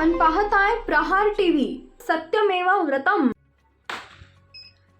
आपण पाहताय प्रहार टीव्ही. सत्यमेवा व्रतम.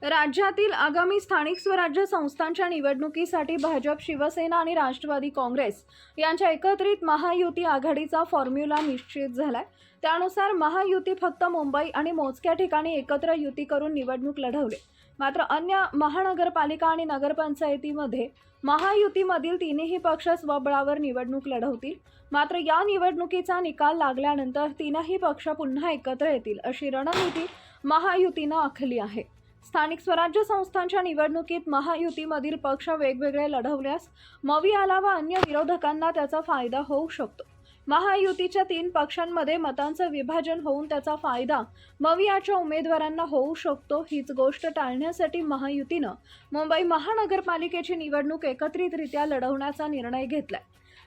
राज्यातील आगामी स्थानिक स्वराज्य संस्थांच्या निवडणुकीसाठी भाजप शिवसेना आणि राष्ट्रवादी काँग्रेस यांच्या एकत्रित महायुती आघाडीचा फॉर्म्युला निश्चित झालाय. त्यानुसार महायुती फक्त मुंबई आणि मोजक्या ठिकाणी एकत्र युती करून निवडणूक लढवली. मात्र अन्य महानगरपालिका आणि नगरपंचायतीमध्ये महायुतीमधील तिन्ही पक्ष स्वबळावर निवडणूक लढवतील. मात्र या निवडणुकीचा निकाल लागल्यानंतर तीनही पक्ष पुन्हा एकत्र येतील अशी रणनीती महायुतीनं आखली आहे. स्थानिक स्वराज्य संस्थांच्या निवडणुकीत महायुतीमधील पक्ष वेगवेगळे लढवल्यास मवियाला व अन्य विरोधकांना त्याचा फायदा होऊ शकतो. महायुतीच्या तीन पक्षांमध्ये मतांचं विभाजन होऊन त्याचा फायदा मवियाच्या उमेदवारांना होऊ शकतो हीच गोष्ट टाळण्यासाठी महायुतीनं मुंबई महानगरपालिकेची निवडणूक एकत्रितरित्या लढवण्याचा निर्णय घेतलाय.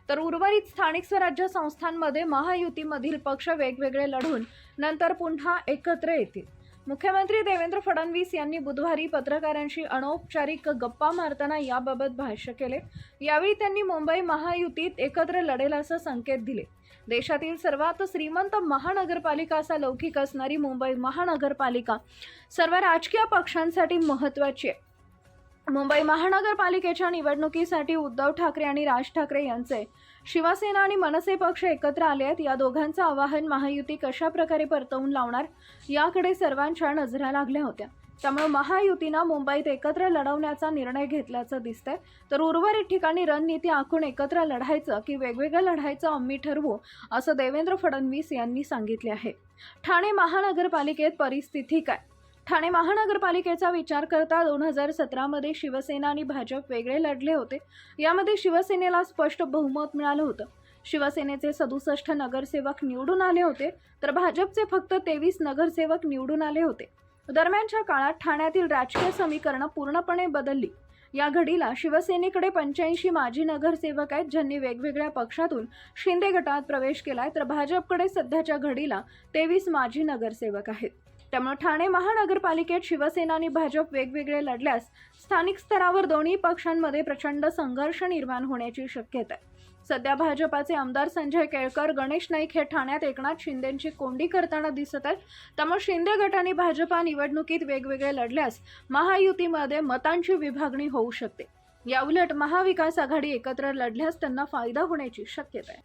तर उर्वरित स्थानिक स्वराज्य संस्थांमध्ये महायुतीमधील पक्ष वेगवेगळे लढून नंतर पुन्हा एकत्र येतील. मुख्यमंत्री देवेंद्र फडणवीस यांनी बुधवारी पत्रकारांशी अनौपचारिक गप्पा मारताना याबाबत भाष्य केले. यावेळी त्यांनी मुंबई महायुतीत एकत्र लढेल असं संकेत दिले. देशातील सर्वात श्रीमंत महानगरपालिका असा लौकिक असणारी मुंबई महानगरपालिका सर्व राजकीय पक्षांसाठी महत्त्वाची आहे. मुंबई महानगरपालिकेच्या निवडणुकीसाठी उद्धव ठाकरे आणि राज ठाकरे यांचे शिवसेना आणि मनसे पक्ष एकत्र आले आहेत. या दोघांचं आवाहन महायुती कशा प्रकारे परतवून लावणार याकडे सर्वांच्या नजरा लागल्या होत्या. त्यामुळे महायुतीनं मुंबईत एकत्र लढवण्याचा निर्णय घेतल्याचं दिसतंय. तर उर्वरित ठिकाणी रणनीती आखून एकत्र लढायचं की वेगवेगळं लढायचं आम्ही ठरवू असं देवेंद्र फडणवीस यांनी सांगितले आहे. ठाणे महानगरपालिकेत परिस्थिती काय? ठाणे महानगरपालिकेचा विचार करता दोन हजार सतरामध्ये शिवसेना आणि भाजप वेगळे लढले होते. यामध्ये शिवसेनेला स्पष्ट बहुमत मिळालं होतं. शिवसेनेचे सदुसष्ट नगरसेवक निवडून आले होते तर भाजपचे फक्त तेवीस नगरसेवक निवडून आले होते. दरम्यानच्या काळात ठाण्यातील राजकीय समीकरणं पूर्णपणे बदलली. या घडीला शिवसेनेकडे पंच्याऐंशी माजी नगरसेवक आहेत ज्यांनी वेगवेगळ्या पक्षातून शिंदे गटात प्रवेश केलाय तर भाजपकडे सध्याच्या घडीला तेवीस माजी नगरसेवक आहेत. त्यामुळे ठाणे महानगरपालिकेत शिवसेना आणि भाजप वेगवेगळे लढल्यास स्थानिक स्तरावर दोन्ही पक्षांमध्ये प्रचंड संघर्ष निर्माण होण्याची शक्यता आहे. सध्या भाजपाचे आमदार संजय केळकर गणेश नाईक हे ठाण्यात एकनाथ शिंदेंची कोंडी करताना दिसत आहेत. त्यामुळे शिंदे गटाने भाजपा निवडणुकीत वेगवेगळे लढल्यास महायुतीमध्ये मतांची विभागणी होऊ शकते. याउलट महाविकास आघाडी एकत्र लढल्यास त्यांना फायदा होण्याची शक्यता आहे.